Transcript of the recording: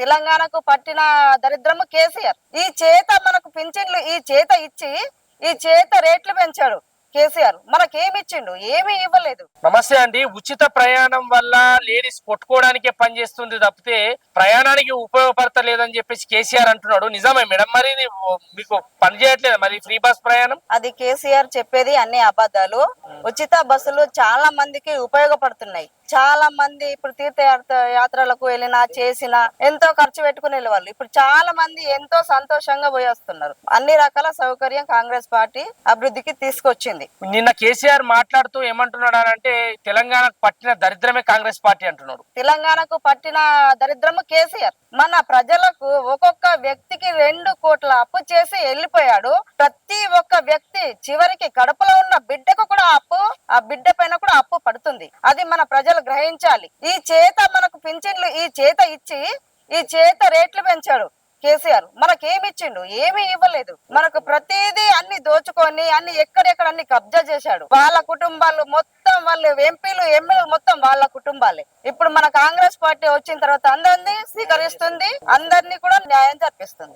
తెలంగాణకు పట్టిన దరిద్రము కేసీఆర్. ఈ చేత మనకు పింఛన్లు ఈ చేత ఇచ్చి ఈ చేత రేట్లు పెంచాడు. కేసీఆర్ మనకేమి ఇచ్చిండు ఏమీ ఇవ్వలేదు. నమస్తే అండి. ఉచిత ప్రయాణం వల్ల లేడీస్ కొట్టుకోవడానికే పనిచేస్తుంది తప్పితే ప్రయాణానికి ఉపయోగపడతలేదని చెప్పేసి కేసీఆర్ అంటున్నాడు. నిజమే మేడం. మరి మీకు పని చేయట్లేదు? మరి ఫ్రీ బస్ ప్రయాణం? అది కేసీఆర్ చెప్పేది అన్ని అబద్ధాలు. ఉచిత బస్సులు చాలా మందికి ఉపయోగపడుతున్నాయి. చాలా మంది ఇప్పుడు తీర్థయాత్ర యాత్రలకు వెళ్ళినా చేసిన ఎంతో ఖర్చు పెట్టుకుని వెళ్ళేవాళ్ళు ఇప్పుడు చాలా మంది ఎంతో సంతోషంగా పోయి వస్తున్నారు అన్ని రకాల సౌకర్యం కాంగ్రెస్ పార్టీ అభివృద్ధికి తీసుకొచ్చింది. నిన్న కేసీఆర్ మాట్లాడుతూ ఏమంటున్నాడు అని అంటే తెలంగాణకు పట్టిన దరిద్రమే కాంగ్రెస్ పార్టీ అంటున్నాడు. తెలంగాణకు పట్టిన దరిద్రము కేసీఆర్. మన ప్రజలకు ఒక్కొక్క వ్యక్తికి రెండు కోట్ల అప్పు చేసి వెళ్ళిపోయాడు. ప్రతి ఒక్క వ్యక్తి చివరికి కడపలో ఉన్న బిడ్డకు కూడా అప్పు ఆ బిడ్డ పైన కూడా అప్పు పడుతుంది. అది మన ప్రజలు గ్రహించాలి. ఈ చేత మనకు పింఛన్లు ఈ చేత ఇచ్చి ఈ చేత రేట్లు పెంచాడు. కేసీఆర్ మనకేమి ఇచ్చిండు ఏమీ ఇవ్వలేదు. మనకు ప్రతిదీ అన్ని దోచుకొని అన్ని ఎక్కడెక్కడ అన్ని కబ్జా చేశాడు. వాళ్ళ కుటుంబాలు మొత్తం వాళ్ళు ఎంపీలు ఎమ్మెల్యేలు మొత్తం వాళ్ళ కుటుంబాలే. ఇప్పుడు మన కాంగ్రెస్ పార్టీ వచ్చిన తర్వాత అందరినీ స్వీకరిస్తుంది అందరినీ కూడా న్యాయం జరిపిస్తుంది.